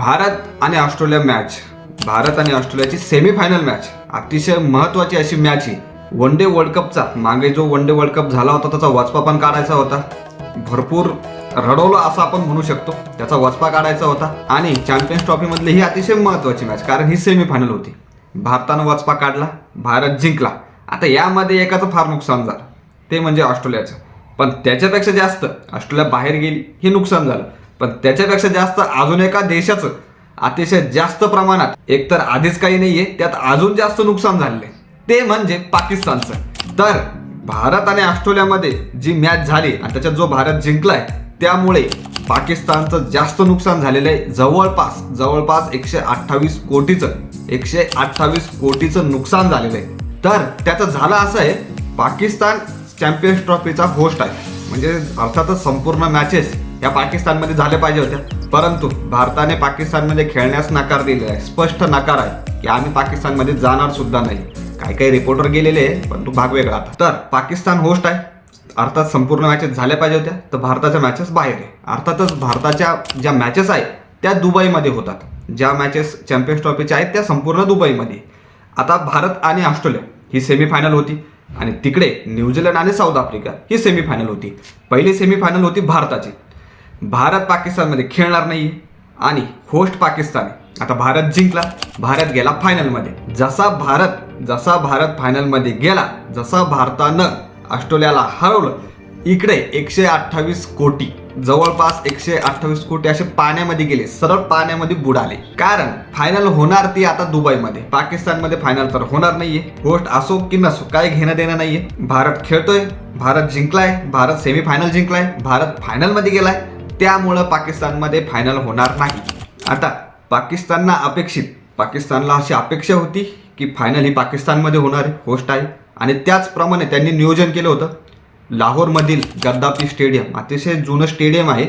भारत आणि Australia match Bharat आणि ऑस्ट्रेलियाची सेमीफायनल मॅच अतिशय महत्वाची अशी मॅच ही. वन डे वर्ल्ड कपचा मागे जो वन डे वर्ल्ड कप झाला होता त्याचा वाचपा पण काढायचा होता. भरपूर रडवलं असं आपण म्हणू शकतो. त्याचा वचपा काढायचा होता. आणि चॅम्पियन्स ट्रॉफीमधली ही अतिशय महत्वाची मॅच कारण ही सेमीफायनल होती. भारतानं वचपा काढला भारत जिंकला. आता यामध्ये एकाचं फार नुकसान झालं. ते म्हणजे ऑस्ट्रेलियाचं. पण त्याच्यापेक्षा जास्त ऑस्ट्रेलिया बाहेर गेली हे नुकसान झालं. पण त्याच्यापेक्षा जास्त अजून एका देशाचं अतिशय जास्त प्रमाणात एकतर आधीच काही नाहीये त्यात अजून जास्त नुकसान झालेलं आहे. ते म्हणजे पाकिस्तानचं. तर भारत आणि ऑस्ट्रेलियामध्ये जी मॅच झाली आणि त्याच्यात जो भारत जिंकलाय त्यामुळे पाकिस्तानचं जास्त नुकसान झालेलं आहे. जवळपास जवळपास एकशे अठ्ठावीस कोटीचं एकशे अठ्ठावीस कोटीचं नुकसान झालेलं आहे. तर त्याचं झालं असं आहे पाकिस्तान चॅम्पियन्स ट्रॉफीचा होस्ट आहे. म्हणजे अर्थातच संपूर्ण मॅचेस या पाकिस्तानमध्ये झाल्या पाहिजे होत्या. परंतु भारताने पाकिस्तानमध्ये खेळण्यास नकार दिलेला आहे. स्पष्ट नकार आहे की आम्ही पाकिस्तानमध्ये जाणार सुद्धा नाही. काही काही रिपोर्टर गेलेले आहे पण तो भाग वेगळा आता. तर पाकिस्तान होस्ट आहे. अर्थात संपूर्ण मॅचेस झाल्या पाहिजे होत्या. तर भारताच्या मॅचेस बाहेर आहे. अर्थातच भारताच्या ज्या मॅचेस आहेत त्या दुबईमध्ये होतात. ज्या मॅचेस चॅम्पियन्स ट्रॉफीच्या आहेत त्या संपूर्ण दुबईमध्ये. आता भारत आणि ऑस्ट्रेलिया ही सेमीफायनल होती. आणि तिकडे न्यूझीलंड आणि साऊथ आफ्रिका ही सेमीफायनल होती. पहिली सेमीफायनल होती भारताची. भारत पाकिस्तानमध्ये खेळणार नाही आणि होस्ट पाकिस्तान. आता भारत जिंकला भारत गेला फायनलमध्ये जसा भारत जसा भारत फायनलमध्ये गेला जसा भारतानं ऑस्ट्रेलियाला हरवलं इकडे एकशे अठ्ठावीस कोटी जवळपास एकशे अठ्ठावीस कोटी असे पाण्यामध्ये गेले सरळ पाण्यामध्ये बुडाले कारण फायनल होणार ती आता दुबईमध्ये. पाकिस्तानमध्ये फायनल तर होणार नाहीये. गोष्ट असो की नसो काय घेणं देणं नाहीये. भारत खेळतोय भारत जिंकलाय भारत सेमीफायनल जिंकलाय भारत फायनलमध्ये गेलाय. त्यामुळं पाकिस्तानमध्ये फायनल होणार नाही. आता पाकिस्तानला अपेक्षित पाकिस्तानला अशी अपेक्षा होती की फायनल ही पाकिस्तानमध्ये होणार होस्ट आहे. आणि त्याचप्रमाणे त्यांनी नियोजन केलं होतं. लाहोरमधील गद्दापी स्टेडियम अतिशय जुनं स्टेडियम आहे.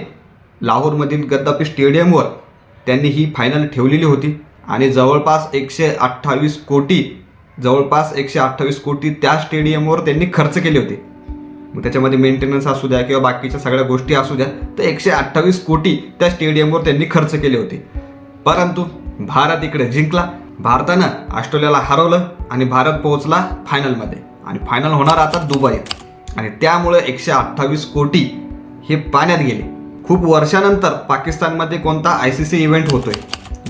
लाहोरमधील गद्दापी स्टेडियमवर त्यांनी ही फायनल ठेवलेली होती. आणि जवळपास एकशे अठ्ठावीस कोटी जवळपास एकशे अठ्ठावीस कोटी त्या स्टेडियमवर त्यांनी खर्च केले होते. मग त्याच्यामध्ये मेंटेनन्स असू द्या किंवा बाकीच्या सगळ्या गोष्टी असू द्या तर एकशे अठ्ठावीस कोटी त्या स्टेडियमवर त्यांनी खर्च केले होते. परंतु भारत इकडे जिंकला. भारतानं ऑस्ट्रेलियाला हरवलं आणि भारत पोहोचला फायनलमध्ये आणि फायनल होणार आता दुबईत. आणि त्यामुळे एकशे अठ्ठावीस कोटी हे पाण्यात गेले. खूप वर्षानंतर पाकिस्तानमध्ये कोणता आय सी सी इव्हेंट होतोय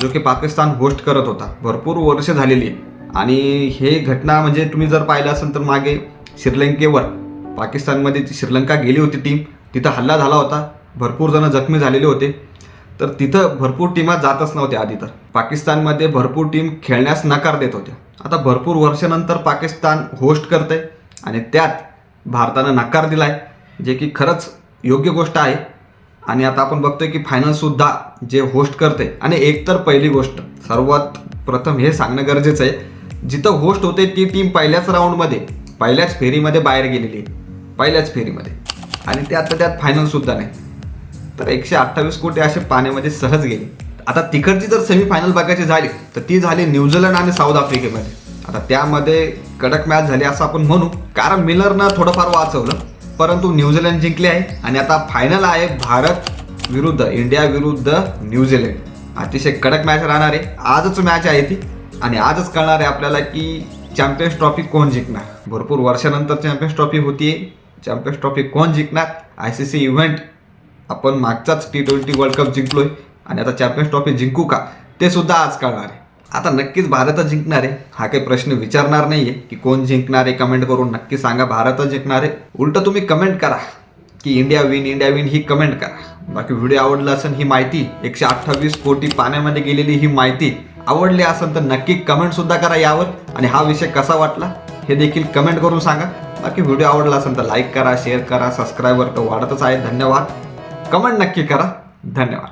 जो की पाकिस्तान होस्ट करत होता. भरपूर वर्ष झालेली आहे. आणि हे घटना म्हणजे तुम्ही जर पाहिलं असेल तर मागे श्रीलंकेवर पाकिस्तानमध्ये ती श्रीलंका गेली होती टीम तिथं हल्ला झाला होता. भरपूर जण जखमी झालेले होते. तर तिथं भरपूर टीमा जातच नव्हत्या आधी तर. पाकिस्तानमध्ये भरपूर टीम खेळण्यास नकार देत होत्या. आता भरपूर वर्षानंतर पाकिस्तान होस्ट करते आणि त्यात भारतानं नकार दिला आहे जे की खरंच योग्य गोष्ट आहे. आणि आता आपण बघतोय की फायनलसुद्धा जे होस्ट करते आणि एकतर पहिली गोष्ट सर्वात प्रथम हे सांगणं गरजेचं आहे जिथं होस्ट होते ती टीम पहिल्याच राऊंडमध्ये पहिल्याच फेरीमध्ये बाहेर गेलेली आहे. पहिल्याच फेरीमध्ये. आणि ते आता त्यात फायनल सुद्धा नाही. तर एकशे अठ्ठावीस कोटी असे पाण्यामध्ये सहज गेले. आता तिकडची जर सेमीफायनल बघायची झाली तर ती झाली न्यूझीलंड आणि साऊथ आफ्रिकेमध्ये. आता त्यामध्ये कडक मॅच झाली असं आपण म्हणू. कारण मिलरनं थोडंफार वाचवलं परंतु न्यूझीलंड जिंकले आहे. आणि आता फायनल आहे भारत विरुद्ध इंडिया विरुद्ध न्यूझीलंड. अतिशय कडक मॅच राहणार आहे. आजच मॅच आहे ती. आणि आजच कळणार आहे आपल्याला की चॅम्पियन्स ट्रॉफी कोण जिंकणार. भरपूर वर्षानंतर चॅम्पियन्स ट्रॉफी होतीये. चॅम्पियन्स ट्रॉफी कोण जिंकणार? आय सी सी इव्हेंट आपण मागचाच टी ट्वेंटी वर्ल्ड कप जिंकलोय. आणि आता चॅम्पियन्स ट्रॉफी जिंकू का? ते सुद्धा आज कळणार आहे. आता नक्कीच भारतच जिंकणार आहे. हा काही प्रश्न विचारणार नाहीये की कोण जिंकणार आहे कमेंट करून नक्की सांगा. भारतच जिंकणार आहे. उलट तुम्ही कमेंट करा. की इंडिया विन इंडिया विन ही कमेंट करा. बाकी व्हिडिओ आवडला असेल ही माहिती एकशे अठ्ठावीस कोटी पाण्यामध्ये गेलेली ही माहिती आवडली असेल तर नक्की कमेंट सुद्धा करा यावर. आणि हा विषय कसा वाटला हे देखील कमेंट करून सांगा. बाकी व्हिडिओ आवडला असेल तर लाईक करा शेअर करा सबस्क्राईबर तर वाढतच आहे. धन्यवाद. कमेंट नक्की करा. धन्यवाद.